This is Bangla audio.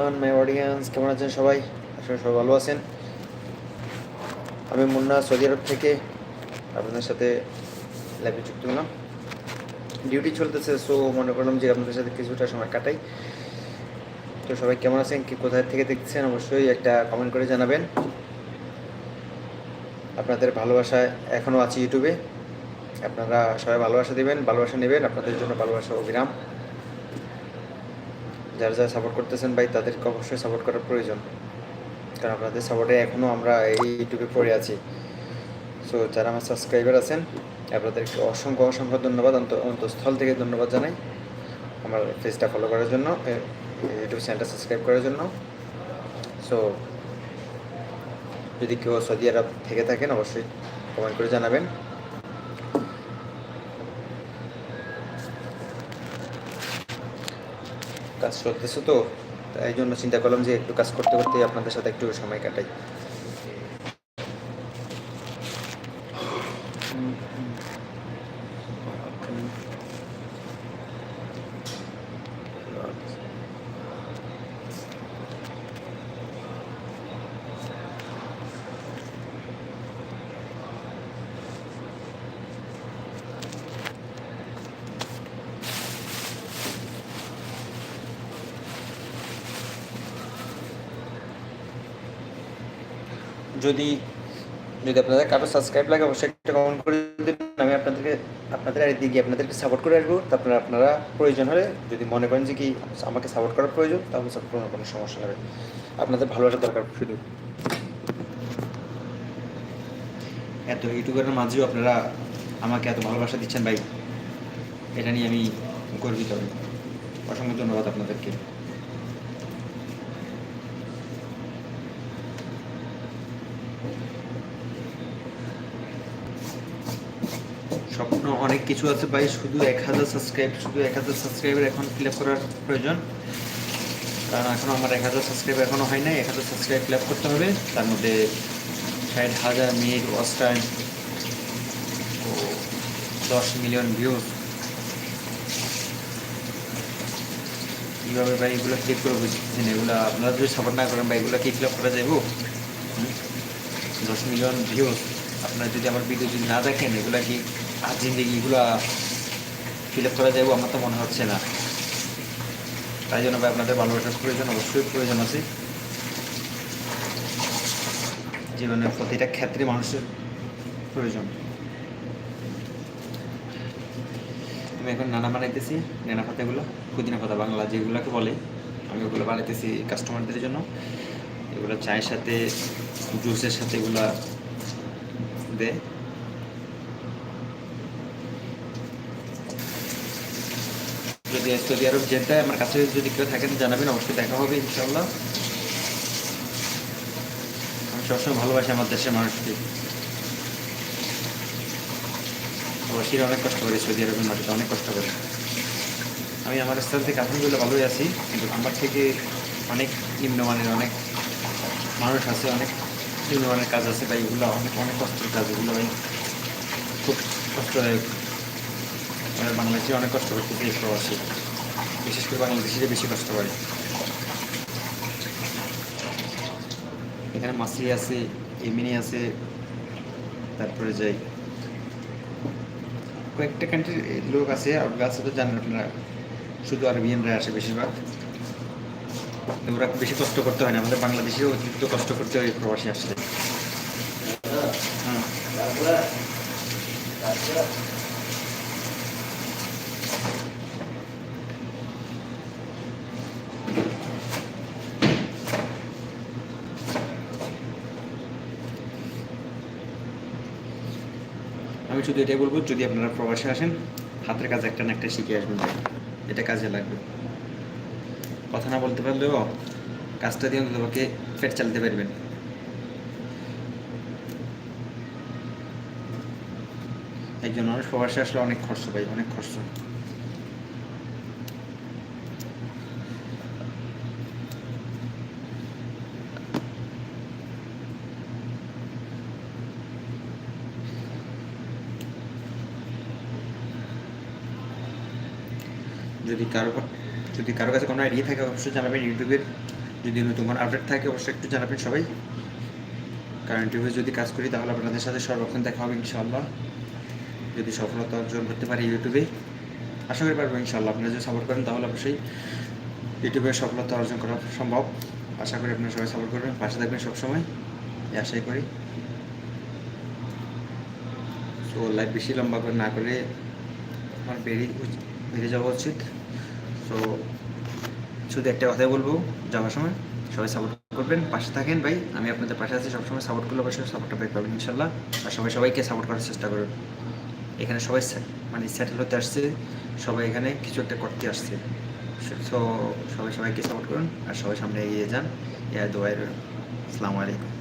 মাই অডিয়েন্স কেমন আছেন সবাই? আসলে সবাই ভালো আছেন। আমি মুন্না, সৌদি আরব থেকে আপনাদের সাথে লাইভে যুক্ত হলাম। ডিউটি চলতেছে সো মনে করলাম যে আপনাদের সাথে কিছুটা সময় কাটাই। তো সবাই কেমন আছেন? কি কোথায় থেকে দেখছেন? অবশ্যই একটা কমেন্ট করে জানাবেন। আপনাদের ভালোবাসায় এখনও আছি ইউটিউবে আপনারা সবাই ভালোবাসা দেবেন, ভালোবাসা নেবেন। আপনাদের জন্য ভালোবাসা অবিরাম যারা যারা সাপোর্ট করতেছেন ভাই, তাদেরকে অবশ্যই সাপোর্ট করার প্রয়োজন। কারণ আপনাদের সাপোর্টে এখনও আমরা এই ইউটিউবে পড়ে আছি। সো যারা আমার সাবস্ক্রাইবার আছেন, আপনাদেরকে অসংখ্য অসংখ্য ধন্যবাদ। অন্ত, অন্তঃস্থল থেকে ধন্যবাদ জানাই আমার পেজটা ফলো করার জন্য ইউটিউব চ্যানেলটা সাবস্ক্রাইব করার জন্য। সো যদি কেউ সৌদি আরব থেকে থাকেন, অবশ্যই কমেন্ট করে জানাবেন। কাজ চলতেছে তো, তাই জন্য চিন্তা করলাম যে একটু কাজ করতে করতে আপনাদের সাথে একটু সময় কাটাই। যদি যদি আপনাদের কারও সাবস্ক্রাইব লাগে, অবশ্যই একটা কমেন্ট করে দেবেন। আমি আপনাদেরকে, আপনাদের আর দিকে আপনাদেরকে সাপোর্ট করে আসব। তো আপনারা প্রয়োজন হলে যদি মনে করেন যে কি আমাকে সাপোর্ট করার প্রয়োজন, তাহলে সাপোর্ট করার কোনো সমস্যা হবে। আপনাদের ভালোবাসা দরকার শুধু। এত ইউটিউবারের মাঝেও আপনারা আমাকে এত ভালোবাসা দিচ্ছেন ভাই, এটা নিয়ে আমি গর্বিত অসংখ্য ধন্যবাদ আপনাদেরকে। অনেক কিছু আছে ভাই, শুধু এক হাজার সাবস্ক্রাইব শুধু এক হাজার সাবস্ক্রাইবার এখন ফিল আপ করার প্রয়োজন। কারণ এখনও আমার এক হাজার সাবস্ক্রাইব এখনও হয় না এক হাজার সাবস্ক্রাইব ফিল করতে হবে। তার মধ্যে ষাট হাজার মিনিট ওয়াচ ও দশ মিলিয়ন ভিউজ কীভাবে ভাই এগুলো ক্লিক করে বুঝতেছেন এগুলো আপনারা যদি সাপোর্ট না করেন ভাই, এগুলো কি ফিল আপ করা যাব? দশ মিলিয়ন ভিউজ আপনারা যদি আমার ভিডিও যদি না দেখেন, এগুলো কি আর জিন্দিগি এগুলা ফিল আপ করা যাব আমার তো মনে হচ্ছে না। তাই জন্য ভাই আপনাদের ভালোবাসার প্রয়োজন, অবশ্যই প্রয়োজন আছে। জীবনের প্রতিটা ক্ষেত্রে মানুষের প্রয়োজন। আমি এখন নানা বানাইতেছি, নানা পাতাগুলো পুদিনা পাতা, বাংলা যেগুলোকে বলে, আমি ওগুলো বানাইতেছি কাস্টমারদের জন্য। এগুলো চায়ের সাথে জুসের সাথে এগুলা দেয় যদি সৌদি আরব আমার কাছে যদি কেউ থাকেন জানাবেন, অবশ্যই দেখা হবে ইনশাল্লাহ আমি সবসময় ভালোবাসি আমার দেশের মানুষকে। অনেক কষ্ট করি সৌদি আরবের মাটিতে, অনেক কষ্ট করি। আমি আমার স্থান থেকে আলহামদুলিল্লাহ ভালোই আছি, কিন্তু আমার থেকে অনেক নিম্নমানের অনেক মানুষ আছে, অনেক নিম্নমানের কাজ আছে, তাই এগুলো অনেক অনেক কষ্টের কাজ, এগুলো খুব কষ্টদায়ক। আমাদের বাংলাদেশে অনেক কষ্ট করতেছে, এই প্রবাসী। বিশেষ করে বাংলাদেশিরা বেশি কষ্ট করে। এখানে মাসি আছে, এমিনি আছে, তারপরে যাই। কয়েকটা কান্ট্রির লোক আছে আছে তো জানেন আপনারা, শুধু আরবিয়ানরা আসে বেশিরভাগ। ওরা বেশি কষ্ট করতে হয় না, আমাদের বাংলাদেশেও অতিরিক্ত কষ্ট করতে হয় প্রবাসী আসলে। হ্যাঁ। আমি শুধু এটাই বলব, যদি আপনারা প্রবাসে আসেন, হাতের কাজ একটা না একটা শিখে আসবেন এটা কাজে লাগবে। কথা না বলতে পারলেও কাজটা দিয়ে তোমাকে ফেট চালাতে পারবেন। একজন মানুষ প্রবাসে আসলে অনেক খরচ পাই অনেক খরচ যদি কারও যদি কারও কাছে কোনো আইডিয়া থাকে, অবশ্যই জানাবেন ইউটিউবের যদি নতুন কোনো আপডেট থাকে, অবশ্যই একটু জানাবেন সবাই। কারণ ইউটিউবে যদি কাজ করি, তাহলে আপনাদের সাথে সর্বক্ষণ দেখা হবে, ইনশাআল্লাহ। যদি সফলতা অর্জন করতে পারি ইউটিউবে, আশা করি পারব, ইনশাআল্লাহ। আপনারা যদি সাপোর্ট করেন, তাহলে অবশ্যই ইউটিউবে সফলতা অর্জন করা সম্ভব। আশা করি আপনারা সবাই সাপোর্ট করবেন, পাশে থাকবেন সবসময়। এই আশাই করি। সো লাইফ বেশি লম্বা করে না করে আমার বেরিয়ে বেরিয়ে যাওয়া উচিত। সো শুধু একটা কথাই বলব, যাওয়ার সময় সবাই সাপোর্ট করবেন, পাশে থাকেন ভাই। আমি আপনাদের পাশে আছি, সবসময় সাপোর্ট করলে অবশ্যই সাপোর্টটা পেয়ে পাবেন ইনশাল্লাহ। আর সবাই সবাইকে সাপোর্ট করার চেষ্টা করুন। এখানে সবাই মানে সেটেল হতে আসছে, সবাই এখানে কিছু একটা করতে আসছে। সো সবাই সবাইকে সাপোর্ট করুন, আর সবাই সামনে এগিয়ে যান। ইয়া দোয়াই আসসালামু আলাইকুম।